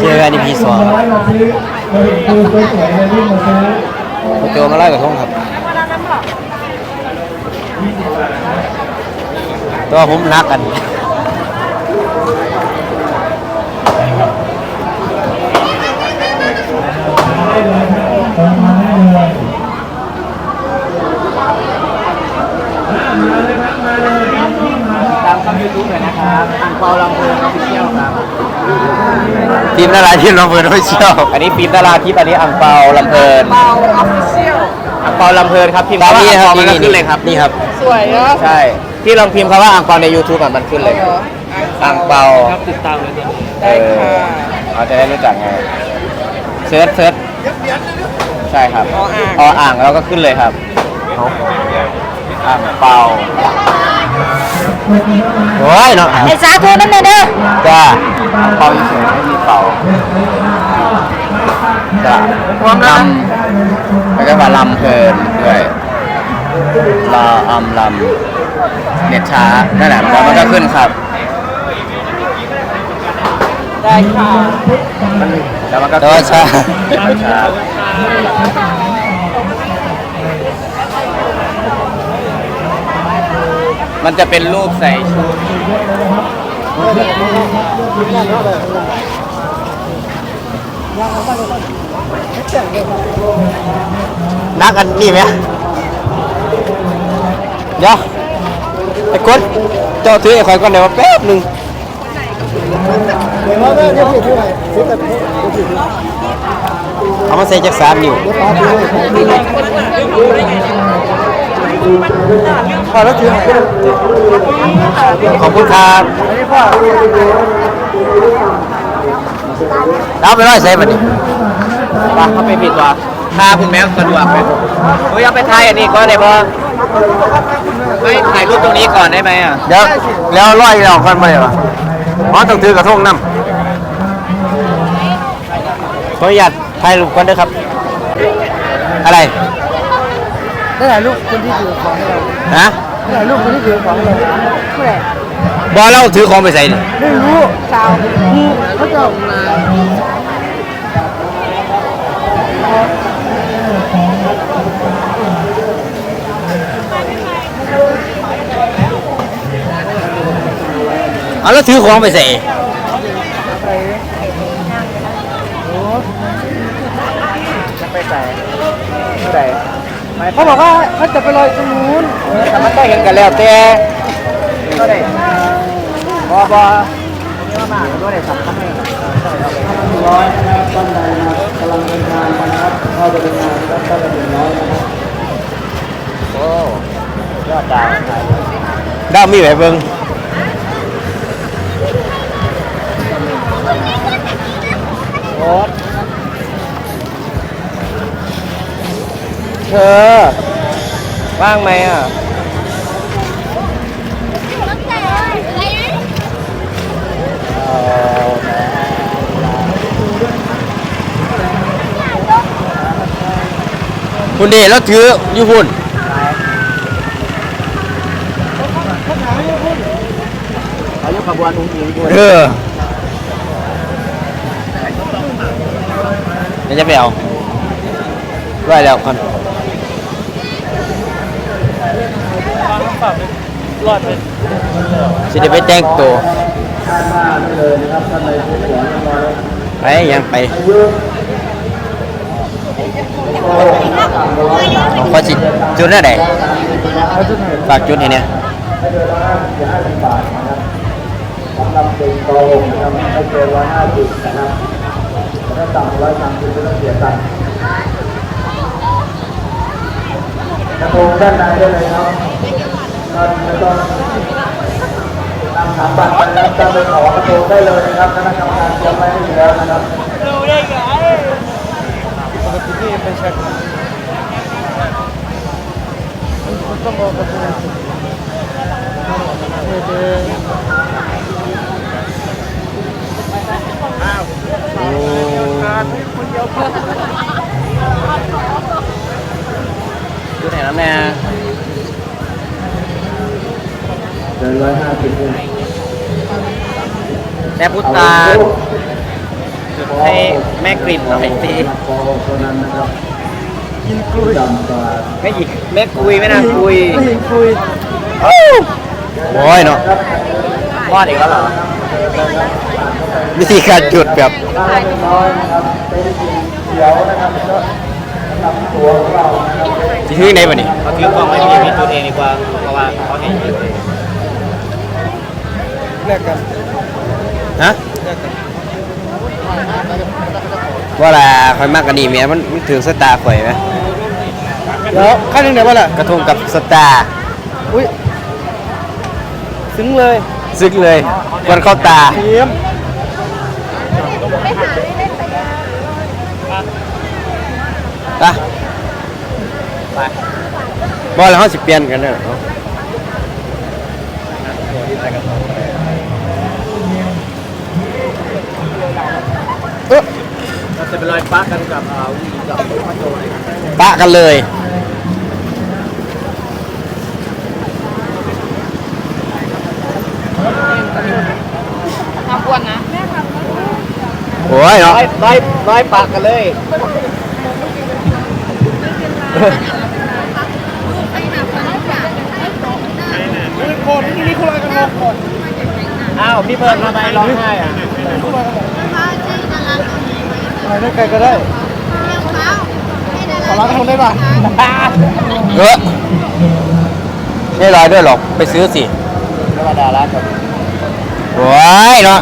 เจอกันอีพีสองเรับโอมาไล่กับท่องครับตัวผมนักกัน ตรงมาได้เลย ตามช่องยูทูบเลยนะครับอังเปาลำเพลินออฟฟิเชียลครับ ที มนาราทีมลำเพลินไม่เชี่ยวอันนี้ฟิล์มดาราทิพย์อันนี้อังเปาลำเพลินเปาออฟฟิเชียลอังเปาลำเพลินครับพิมพ์ตามคำว่านี้อังนะครับเปามันก็นี่ขึ้นเลยครับนี่ครับ สวยเนาะใช่ที่ลองพิมพ์คำว่าอังเปาใน YouTube อะมันขึ้นเลยอังเปาครับติดตามเลยเอได้อค่ะเราจะได้รู้จักไงเซิร์ชเซิร์ชใช่ครับออ่างออ่างแล้วก็ขึ้นเลยครับอ่างเปา โอ้ยเนาะไอ้สาธุนั่นเลยเด้อจ้าอ่างเปาเฉยๆไม่มีเปาจ้ะความลแล้วก็มาลำเพลินด้วยรออำลำเน็ตช้านั่นแหละแล้วมันก็ขึ้นครับำได้ค่ะมันแล้วมันก็ตัวช้าช้า มันจะเป็นรูปใส่ชุดนักกันนี่ไหมเดี๋ยวไอ้กดเจ้าถือไอ้ข่อยก่อนเดี๋ยวแป๊บหนึงเอามาใส่จากสามนิ้ว พอแล้วถือขอบคุณครับเอาไปร้อยใส่บัดนี้ว่าเขาไปผิดว่ะถ้าคุณแม่สะดวกไหมเฮ้ยเอาไปถ่ายอันนี้ก็ได้ปะไม่ถ่ายรูปตรงนี้ก่อนได้ไหมอะเดี๋ยวแล้วร้อยเราคนมาเลยวะอ๋อต้องถือกระทงน้ำขออนุญาตถ่ายรูปก่อนเด้อครับ อะไร ได้ถ่ายรูปคนที่ถือของให้เราฮะได้ถ่ายรูปคนที่ถือของให้เราผู้ใดบอเราถือของไปใส่นี่ไม่รู้สาวเขาจะเอาแล้วถือของไปใส่จะไปใส่ผู้ใดไม่ เขาบอกว่าเขาจะไปลอยตรงนู้นแต่มันก็เห็นกันแล้วแต่ก็ได้บอบอนี่ว่ามาก็ได้สับทำให้ร้อยนะครับต้นใดนะครับกำลังเดินทางมานะครับเข้าไปเป็นงานนะครับต้นละหนึ่งร้อยนะครับโอ้ยอดดาวดาวมีไหมเบิ้ง โอ๊ต เธอ ว่างไหมอะ คุณเดชแล้วถืออยู่พุ่นเขายกขบวนอุ้งอิงด้วยเออเดี๋ยวจะไปเอาร้อยแล้วคน รอดเป็นสิจะไปแต่งตัวไปยังไปขอจิจุดหน้าไหนฝากจุดให้เนี่ยสำหรับเด็กโตนะครับไม่เกินร้อยห้าสิบนะครับถ้าต่ำร้อยสามสิบไม่ต้องเสียตังค์กระทงด้านในได้เลยครับ นไม่ต้องนำถามบัตรไปนะครับจะไปขอกระทงได้เลยนะครับคณะกรรมการเตรียมไว้ให้อยู่แล้วนะครับดูได้ไงปกติพี่เป็นเช็คต้องบอกกับคุณเออ จุดไหนแล้วแม่ เดินร้อยห้าสิบเอง แม่พุทธาให้แม่กลิ่นหน่อยสิโอ้คนนั้นนะครับกินกล้วยดำกว่าแม่หญิงแม่กุยแม่นางกุยคุยโอ้ยเนาะวอดอีกแล้วเหรอวิธีการจุดแบบน้อยนะครับเป็นสีเขียวนะครับก็นำตัวของเรานะครับที่ที่ไหนวะนี่เขาถือกล้องไม่มีมีจุดเองดีกว่าเพราะว่าเขาเห็นอยู่ แลกกันฮะว่าล่ะคอยมากกันนี่แม่มันมันถึงสตาร์ข่อยไหมเดี๋ยวข้างหนึงเดี๋ยวว่าล่ะกระทงกับสตาร์อุ้ยซึ้งเลยซึกเลยวันเข้าตาเทียมไปบอลแล้วเขาสิเปลี่ยนกันเนอะเอาเอ๊ะ เรา จะไปลอยปะกันกับเอาวีกับมาโจเลยปะกันเลย ทำอ้วนนะ โอ้ยเนาะลอยลอยลอยปากกันเลยคนนี่คุณอะไรกันลงก่อนอ้าวพี่เพิร์นทำไมร้องไห้อะอะ ไรได้ไกลก็ได้ขอรับคนได้ป่ะเออไม่ร้อยด้วยหรอก ไปซื้อสิธรรมดาละครับโอ้ยเนาะ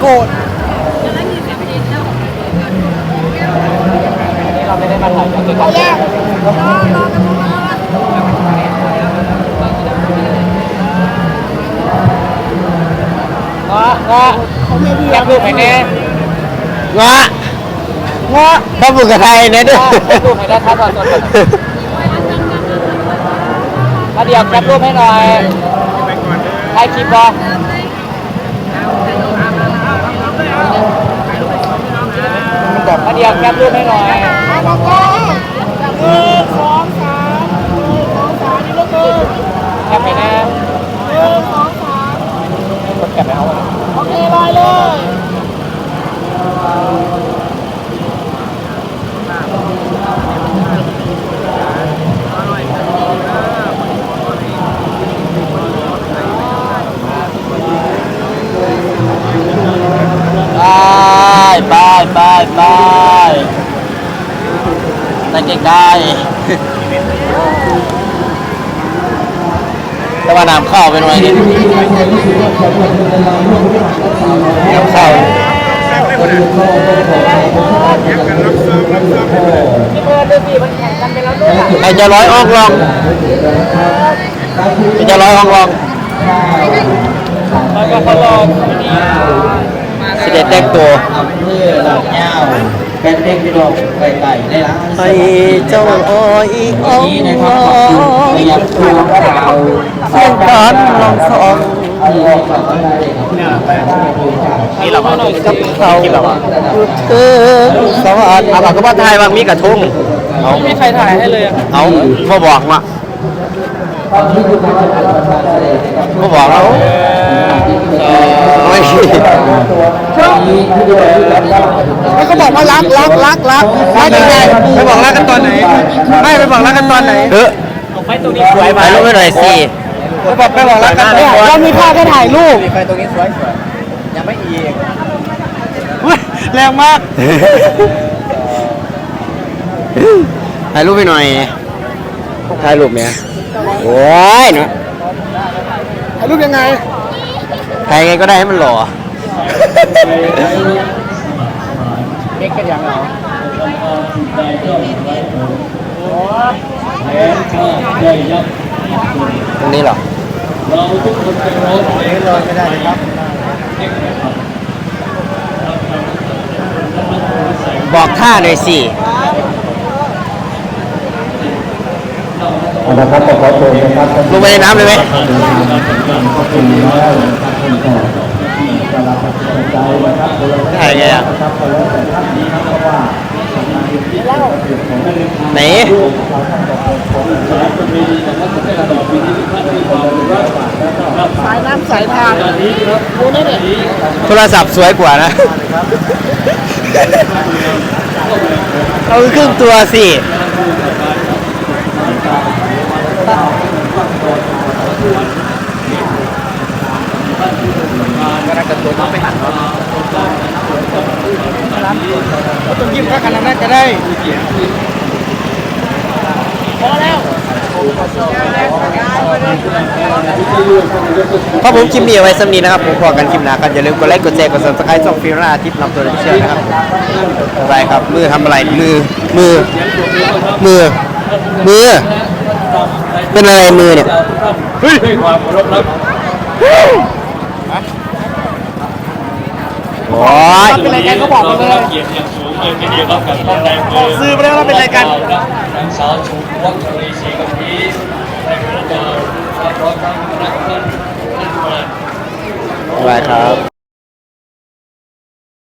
โกรธนี่เราไม่ได้มาถ่ายกันด้วยกันงอแคปรูปให้แน่ งะงะถ้าบุกกระไทยนะด้วยรูปให้ได้ครับตอนต้นมาเดี๋ยวแคปรูปให้หน่อยถ่ายคลิปบอมาเดี๋ยวแคปรูปให้หน่อย หนึ่งสองสามหนึ่งสองสามนี่ลูกมือ แคปไปนะ หนึ่งสองสาม กดแคปไปเอา โอเคลอยเลย ไปไปไปไปใกล้ๆ แต่ว่าน้ำเข้าไปหน่อยดิน้ำเข้าพี่เพิร์นดูสิมันแข่งกันไปแล้วด้วยใครจะร้อยออกลองใครจะร้อยออกลองมันก็เขาลองที่นี่สิเด็ดแต่งตัว เป็นเด็กที่เราไก่ๆได้ละให้เจ้าอ้อยอ้อนี้นะครับขอบคุณพยักตัวของเราเสียงการลองสองเอาลองกับอะไรครับนี่เราหน่อยกับเขากินเราอะถึงสวัสดิ์เอาบอกก็ว่าไทยบางมีกระทงเอาไม่มีใครถ่ายให้เลยอะเอาพ่อบอกมาตอนที่คุณทำอะไรมาบพ่อบอกเอา โอ้ยตัวนี้ที่ดูที่รับได้แล้วก็บอกว่ารักรักรักรักรักยังไงไปบอกรักกันตอนไหน ไม่ไปบอกรักกันตอนไหนเออไฟตรงนี้สวยไหมถ่ายรูปให้หน่อยสิไปบอกไปบอกรักกันเนี่ยเรามีภาพแค่ถ่ายรูปไฟตรงนี้สวยสวยยังไม่อีกอุ๊ยแรงมากถ่ายรูปให้หน่อยถ่ายรูปเนี่ยโอ้ยเนาะถ่ายรูปยังไง ถ่ายไงก็ได้ให้มันหล่อเอ็กกันยังเหรอตรงนี้เหรอบอกท่าหน่อยสิ นะครับขอตัวนะครับลงไปในน้ำเลยไหม ขอบคุณแล้วนะครับ ใจนะครับถ่ายไงอะไหนสายน้ำสายทางดูนี่เลยโทรศัพท์สวยกว่านะ เอาครึ่งตัวสิ ต้องยิ้มข้าขนาดนั้นก็ได้พอผมคลิปนี้เอาไว้สำนีนะครับ ผมพอกันคลิปหน้าครับอย่าลืมกดไลค์กดแชร์กด subscribe ช่องฟิลนาทิปนำตัวเชื่อนะครับอะไรครับ มือทำอะไรมือมือ มือ มือ เป็นอะไรมือเนี่ยเฮ้ย โอ้ยเป็นรายการเขาบอกมาเลยเกียรติอย่างสูงเลยทีเดียวครับกับรายออกสื่อไปแล้วว่าเป็นรายการนางสาวชูวัฒนีศรีกัมพีในคณะดาวพร้อมทั้งคณะท่านท่านประธานอะไรครับ